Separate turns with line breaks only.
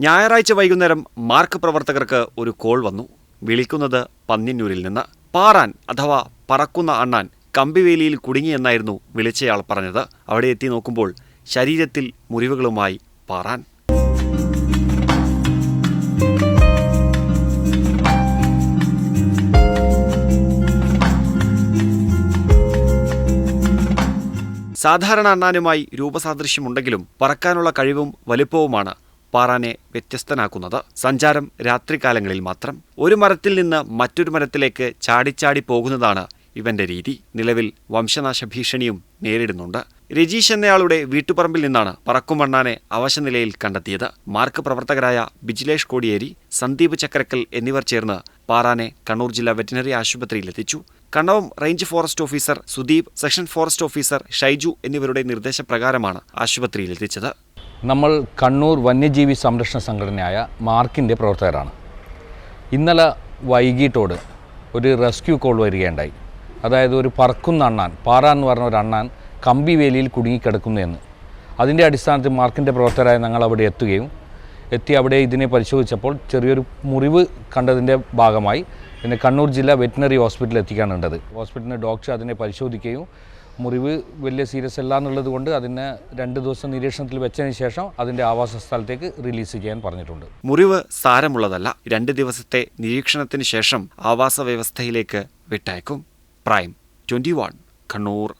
ഞായറാഴ്ച വൈകുന്നേരം മാർക്ക് പ്രവർത്തകർക്ക് ഒരു കോൾ വന്നു. വിളിക്കുന്നത് പന്നിന്നൂരിൽ നിന്ന്. പാറാൻ അഥവാ പറക്കുന്ന അണ്ണാൻ കമ്പിവേലിയിൽ കുടുങ്ങിയെന്നായിരുന്നു വിളിച്ചയാൾ പറഞ്ഞത്. അവിടെ എത്തി നോക്കുമ്പോൾ ശരീരത്തിൽ മുറിവുകളുമായി പാറാൻ. സാധാരണ അണ്ണാനുമായി രൂപസാദൃശ്യമുണ്ടെങ്കിലും പറക്കാനുള്ള കഴിവും വലുപ്പവുമാണ് പാറാനെ വ്യത്യസ്തനാക്കുന്നത്. സഞ്ചാരം രാത്രികാലങ്ങളിൽ മാത്രം ഒരു മരത്തിൽ നിന്ന് മറ്റൊരു മരത്തിലേക്ക് ചാടിച്ചാടി പോകുന്നതാണ് ഇവന്റെ രീതി. നിലവിൽ വംശനാശ ഭീഷണിയും നേരിടുന്നുണ്ട്. രജീഷ് എന്നയാളുടെ വീട്ടുപറമ്പിൽ നിന്നാണ് പറക്കുമണ്ണാനെ അവശനിലയിൽ കണ്ടെത്തിയത്. മാർക്ക് പ്രവർത്തകരായ ബിജിലേഷ് കോടിയേരി സന്ദീപ് ചക്രക്കൽ എന്നിവർ ചേർന്ന് പാറാനെ കണ്ണൂർ ജില്ലാ വെറ്റിനറി ആശുപത്രിയിൽ എത്തിച്ചു. Kannavam range forest officer Sudeep section forest officer Shaiju എന്നിവരുടെ നിർദ്ദേശപ്രകാരമാണ് ആശുപത്രിയിലെത്തിച്ചത്
നമ്മൾ കണ്ണൂർ വന്യജീവി സംരക്ഷണ സംഘടനയായ മാർക്കിന്റെ പ്രവർത്തകരാണ്. ഇന്നലെ വൈകിട്ടോട് ഒരു റെസ്ക്യൂ കോൾ വരികയുണ്ടായി. അതായത് ഒരു പറക്കുന്ന അണ്ണാൻ പാറ എന്ന് പറഞ്ഞ ഒരു അണ്ണാൻ കമ്പി വേലിയിൽ കുടുങ്ങിക്കിടക്കുന്നു എന്ന്. അതിന്റെ അടിസ്ഥാനത്തിൽ മാർക്കിന്റെ പ്രവർത്തകരായ ഞങ്ങൾ അവിടെ എത്തുകയും എത്തി അവിടെ ഇതിനെ പരിശോധിച്ചപ്പോൾ ചെറിയൊരു മുറിവ് കണ്ടതിന്റെ ഭാഗമായി പിന്നെ കണ്ണൂർ ജില്ലാ വെറ്റിനറി ഹോസ്പിറ്റലിൽ എത്തിക്കാനുണ്ടത് ഹോസ്പിറ്റലിന്റെ ഡോക്ടർ അതിനെ പരിശോധിക്കുകയും മുറിവ് വലിയ സീരിയസ് അല്ല എന്നുള്ളത് കൊണ്ട് അതിനെ രണ്ട് ദിവസം നിരീക്ഷണത്തിൽ വെച്ചതിന് ശേഷം അതിന്റെ ആവാസ സ്ഥലത്തേക്ക് റിലീസ് ചെയ്യാൻ പറഞ്ഞിട്ടുണ്ട്.
മുറിവ് സാരമുള്ളതല്ല രണ്ട് ദിവസത്തെ നിരീക്ഷണത്തിന് ശേഷം ആവാസ വ്യവസ്ഥയിലേക്ക് വിട്ടയക്കും. Prime twenty one Kannur.